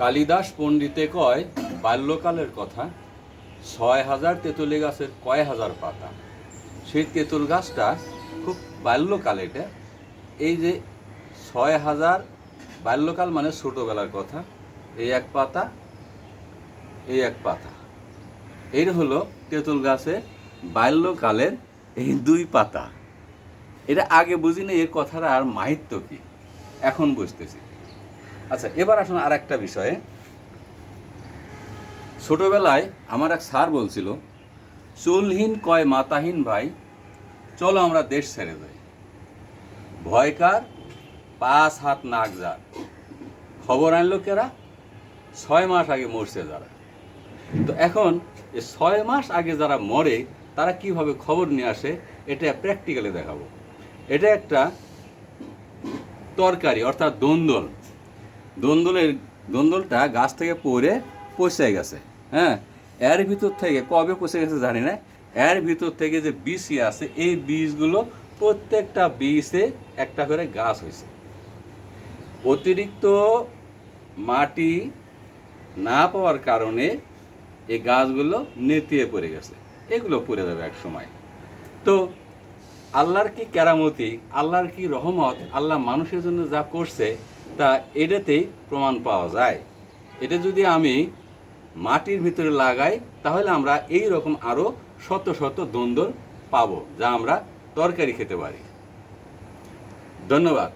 কালিদাস পণ্ডিতে কয়, বাল্যকালের কথা, ছয় হাজার তেঁতুলি গাছের কয় হাজার পাতা। সেই তেঁতুল গাছটা খুব বাল্যকাল এটা। এই যে ছয় হাজার বাল্যকাল মানে ছোটোবেলার কথা। এই এক পাতা, এই এক পাতা। এই হলো তেঁতুল গাছে বাল্যকালের এই দুই পাতা। এটা আগে বুঝিনি, এর কথাটা আর মাহিত্য কি? এখন বুঝতেছি। আচ্ছা এবার আসুন আর একটা বিষয়ে। ছোটবেলায় আমার এক স্যার বলছিল, চুলহীন কয় মাতাহীন ভাই, চলো আমরা দেশ ছেড়ে যাই। ভয়কার পাঁচ হাত নাক যার। খবর আনলো কেরা? ছয় মাস আগে মরছে যারা। তো এখন এই ছয় মাস আগে যারা মরে, তারা কীভাবে খবর নিয়ে আসে, এটা প্র্যাকটিক্যালি দেখাবো। এটা একটা তরকারি, অর্থাৎ দন্দল দন্দলের দন্দলটা গাছ থেকে পড়ে পচে গেছে হ্যাঁ? এর ভিতর থেকে কবে পচে গেছে জানি না। এর ভিতর থেকে যে বীজই আছে, এই বীজগুলো প্রত্যেকটা বীজে একটা করে গাছ হয়েছে। অতিরিক্ত মাটি না পাওয়ার কারণে এই গাছগুলো নেতিয়ে পড়ে গেছে। এগুলো পড়ে যাবে এক সময়। তো আল্লাহর কি কেরামতি, আল্লাহর কি রহমত, আল্লাহ মানুষের জন্য যা করছে তা এটাতেই প্রমাণ পাওয়া যায়। এটা যদি আমি মাটির ভিতরে লাগাই, তাহলে আমরা এই রকম আরও শত শত দ্বন্দ্ব পাবো, যা আমরা তরকারি খেতে পারি। ধন্যবাদ।